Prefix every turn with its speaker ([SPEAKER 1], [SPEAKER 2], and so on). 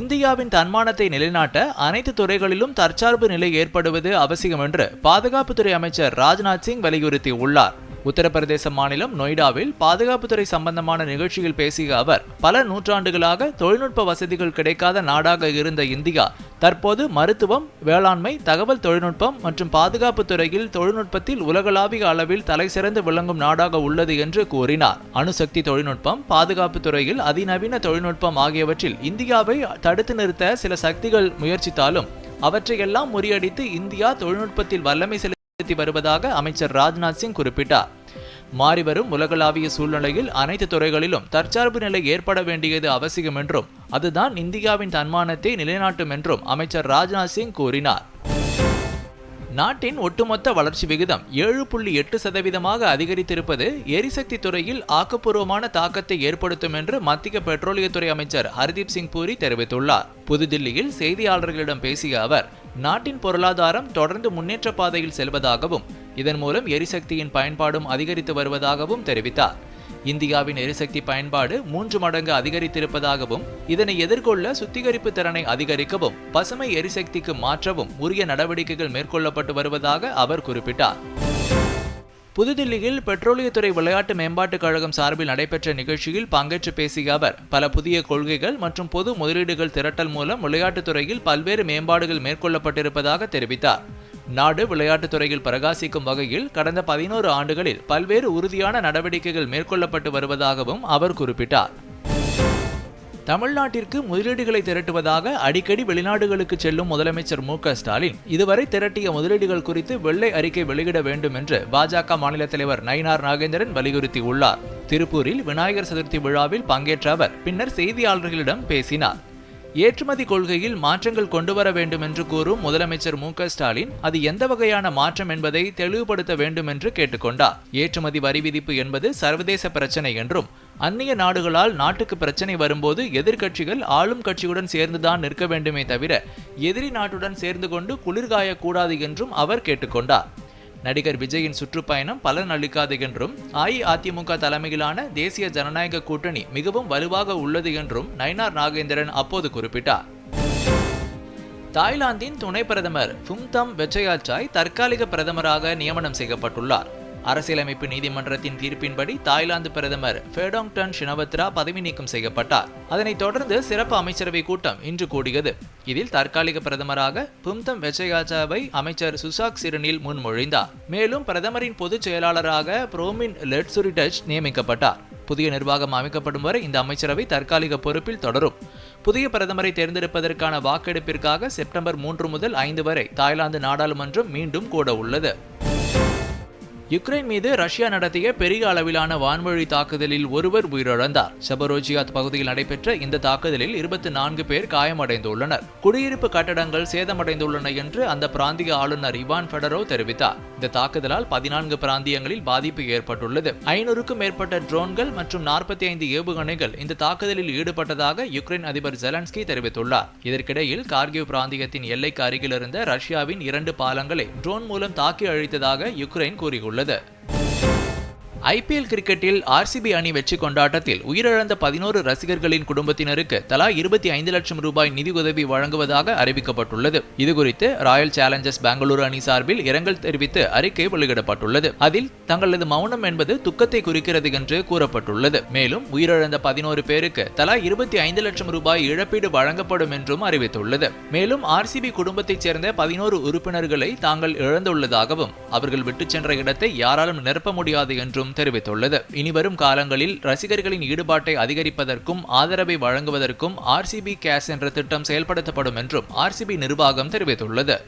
[SPEAKER 1] இந்தியாவின் தன்மானத்தை நிலைநாட்ட அனைத்து துறைகளிலும் தற்சார்பு நிலை ஏற்படுவது அவசியம் என்று பாதுகாப்புத்துறை அமைச்சர் ராஜ்நாத் சிங் வலியுறுத்தியுள்ளார் உத்தரப்பிரதேச மாநிலம் நொய்டாவில் பாதுகாப்புத்துறை சம்பந்தமான நிகழ்ச்சியில் பேசிய அவர் பல நூற்றாண்டுகளாக தொழில்நுட்ப வசதிகள் கிடைக்காத நாடாக இருந்த இந்தியா தற்போது மருத்துவம் வேளாண்மை தகவல் தொழில்நுட்பம் மற்றும் பாதுகாப்பு துறையில் தொழில்நுட்பத்தில் உலகளாவிய அளவில் தலைசிறந்து விளங்கும் நாடாக உள்ளது என்று கூறினார் அணுசக்தி தொழில்நுட்பம் பாதுகாப்பு துறையில் அதிநவீன தொழில்நுட்பம் ஆகியவற்றில் இந்தியாவை தடுத்து நிறுத்த சில சக்திகள் முயற்சித்தாலும் அவற்றையெல்லாம் முறியடித்து இந்தியா தொழில்நுட்பத்தில் வல்லமை செலுத்த வலியுறுத்தி வருவதாக அமைச்சர் ராஜ்நாத் சிங் குறிப்பிட்டார் மாறிவரும் உலகளாவிய சூழ்நிலையில் அனைத்து துறைகளிலும் தற்சார்பு நிலை ஏற்பட வேண்டியது அவசியம் என்றும் அதுதான் இந்தியாவின் தன்மானத்தை நிலைநாட்டும் என்றும் அமைச்சர் ராஜ்நாத் சிங் கூறினார்
[SPEAKER 2] நாட்டின் ஒட்டுமொத்த வளர்ச்சி விகிதம் ஏழு புள்ளி எட்டு சதவீதமாக அதிகரித்திருப்பது எரிசக்தி துறையில் ஆக்கப்பூர்வமான தாக்கத்தை ஏற்படுத்தும் என்று மத்திய பெட்ரோலியத்துறை அமைச்சர் ஹர்தீப் சிங் பூரி தெரிவித்துள்ளார் புதுதில்லியில் செய்தியாளர்களிடம் பேசிய அவர் நாட்டின் பொருளாதாரம் தொடர்ந்து முன்னேற்ற பாதையில் செல்வதாகவும் இதன் மூலம் எரிசக்தியின் பயன்பாடும் அதிகரித்து வருவதாகவும் தெரிவித்தார் இந்தியாவின் எரிசக்தி பயன்பாடு மூன்று மடங்கு அதிகரித்திருப்பதாகவும் இதனை எதிர்கொள்ள சுத்திகரிப்பு திறனை அதிகரிக்கவும் பசுமை எரிசக்திக்கு மாற்றவும் உரிய நடவடிக்கைகள் மேற்கொள்ளப்பட்டு வருவதாக அவர் குறிப்பிட்டார்
[SPEAKER 3] புதுதில்லியில் பெட்ரோலியத்துறை விளையாட்டு மேம்பாட்டுக் கழகம் சார்பில் நடைபெற்ற நிகழ்ச்சியில் பங்கேற்று பேசிய அவர் பல புதிய கொள்கைகள் மற்றும் பொது முதலீடுகள் திரட்டல் மூலம் விளையாட்டுத்துறையில் பல்வேறு மேம்பாடுகள் மேற்கொள்ளப்பட்டிருப்பதாக தெரிவித்தார் நாடு விளையாட்டுத் துறையில் பிரகாசிக்கும் வகையில் கடந்த பதினோரு ஆண்டுகளில் பல்வேறு உறுதியான நடவடிக்கைகள் மேற்கொள்ளப்பட்டு வருவதாகவும் அவர் குறிப்பிட்டார்
[SPEAKER 4] தமிழ்நாட்டிற்கு முதலீடுகளை திரட்டுவதாக அடிக்கடி வெளிநாடுகளுக்கு செல்லும் முதலமைச்சர் மு ஸ்டாலின் இதுவரை திரட்டிய முதலீடுகள் குறித்து வெள்ளை அறிக்கை வெளியிட வேண்டும் என்று பாஜக மாநில தலைவர் நயினார் நாகேந்திரன் வலியுறுத்தியுள்ளார் திருப்பூரில் விநாயகர் சதுர்த்தி விழாவில் பங்கேற்ற அவர் பின்னர் செய்தியாளர்களிடம் பேசினார் ஏற்றுமதி கொள்கையில் மாற்றங்கள் வர வேண்டும் என்று கூறும் முதலமைச்சர் மு ஸ்டாலின் அது எந்த வகையான மாற்றம் என்பதை தெளிவுபடுத்த வேண்டும் என்று கேட்டுக்கொண்டார் ஏற்றுமதி வரி விதிப்பு என்பது சர்வதேச பிரச்சனை என்றும் அந்நிய நாடுகளால் நாட்டுக்கு பிரச்சனை வரும்போது எதிர்க்கட்சிகள் ஆளும் கட்சியுடன் சேர்ந்துதான் நிற்க வேண்டுமே தவிர எதிரி நாட்டுடன் சேர்ந்து கொண்டு குளிர்காயக்கூடாது என்றும் அவர் கேட்டுக்கொண்டார் நடிகர் விஜயின் சுற்றுப்பயணம் பலன் அளிக்காது என்றும் அஇஅதிமுக தலைமையிலான தேசிய ஜனநாயக கூட்டணி மிகவும் வலுவாக உள்ளது என்றும் நயினார் நாகேந்திரன் அப்போது குறிப்பிட்டார்
[SPEAKER 5] தாய்லாந்தின் துணை பிரதமர் புங்தம் வெச்சயாச்சாய் தற்காலிக பிரதமராக நியமனம் செய்யப்பட்டுள்ளார் அரசியலமைப்பு நீதிமன்றத்தின் தீர்ப்பின்படி தாய்லாந்து பிரதமர் ஃபெடோங் டன் ஷினவத்ரா பதவி நீக்கம் செய்யப்பட்டார் அதனைத் தொடர்ந்து சிறப்பு அமைச்சரவை கூட்டம் இன்று கூடியது இதில் தற்காலிக பிரதமராக பும்தம் வெச்சையாச்சாவை அமைச்சர் சுசாக் சிறுனில் முன்மொழிந்தார் மேலும் பிரதமரின் பொதுச் செயலாளராக புரோமின் லெட்சுரிடஜ் நியமிக்கப்பட்டார் புதிய நிர்வாகம் அமைக்கப்படும் வரை இந்த அமைச்சரவை தற்காலிக பொறுப்பில் தொடரும் புதிய பிரதமரை தேர்ந்தெடுப்பதற்கான வாக்கெடுப்பிற்காக செப்டம்பர் மூன்று முதல் ஐந்து வரை தாய்லாந்து நாடாளுமன்றம் மீண்டும் கூட உள்ளது
[SPEAKER 6] யுக்ரைன் மீது ரஷ்யா நடத்திய பெரிய அளவிலான வான்வழி தாக்குதலில் ஒருவர் உயிரிழந்தார் செபரோஜியாத் பகுதியில் நடைபெற்ற இந்த தாக்குதலில் இருபத்தி நான்கு பேர் காயமடைந்துள்ளனர் குடியிருப்பு கட்டடங்கள் சேதமடைந்துள்ளன என்று அந்த பிராந்திய ஆளுநர் இவான் பெடரோ தெரிவித்தார் இந்த தாக்குதலால் பதினான்கு பிராந்தியங்களில் பாதிப்பு ஏற்பட்டுள்ளது ஐநூறுக்கும் மேற்பட்ட ட்ரோன்கள் மற்றும் நாற்பத்தி ஐந்து ஏவுகணைகள் இந்த தாக்குதலில் ஈடுபட்டதாக யுக்ரைன் அதிபர் ஜெலன்ஸ்கி தெரிவித்துள்ளார் இதற்கிடையில் கார்கிவ் பிராந்தியத்தின் எல்லைக்கு அருகிலிருந்த ரஷ்யாவின் இரண்டு பாலங்களை ட்ரோன் மூலம் தாக்கி அழித்ததாக யுக்ரைன் கூறியுள்ளது med det.
[SPEAKER 7] ஐபிஎல் கிரிக்கெட்டில் ஆர்சிபி அணி வெற்றி கொண்டாட்டத்தில் உயிரிழந்த பதினோரு ரசிகர்களின் குடும்பத்தினருக்கு தலா இருபத்தி ஐந்து லட்சம் ரூபாய் நிதி உதவி வழங்குவதாக அறிவிக்கப்பட்டுள்ளது இதுகுறித்து ராயல் சேலஞ்சர்ஸ் பெங்களூரு அணி சார்பில் இரங்கல் தெரிவித்து அறிக்கை வெளியிடப்பட்டுள்ளது அதில் தங்களது மௌனம் என்பது துக்கத்தை குறிக்கிறது என்று கூறப்பட்டுள்ளது மேலும் உயிரிழந்த பதினோரு பேருக்கு தலா இருபத்தி ஐந்து லட்சம் ரூபாய் இழப்பீடு வழங்கப்படும் என்றும் அறிவித்துள்ளது மேலும் ஆர்சிபி குடும்பத்தைச் சேர்ந்த பதினோரு உறுப்பினர்களை தாங்கள் இழந்துள்ளதாகவும் அவர்கள் விட்டுச் சென்ற இடத்தை யாராலும் நிரப்ப முடியாது என்றும் தெரிவித்துள்ளது இனிவரும் காலங்களில் ரசிகர்களின் ஈடுபாட்டை அதிகரிப்பதற்கும் ஆதரவை வழங்குவதற்கும் ஆர்சிபி கேஷ் என்ற திட்டம் செயல்படுத்தப்படும் என்றும் ஆர்சிபி நிர்வாகம் தெரிவித்துள்ளது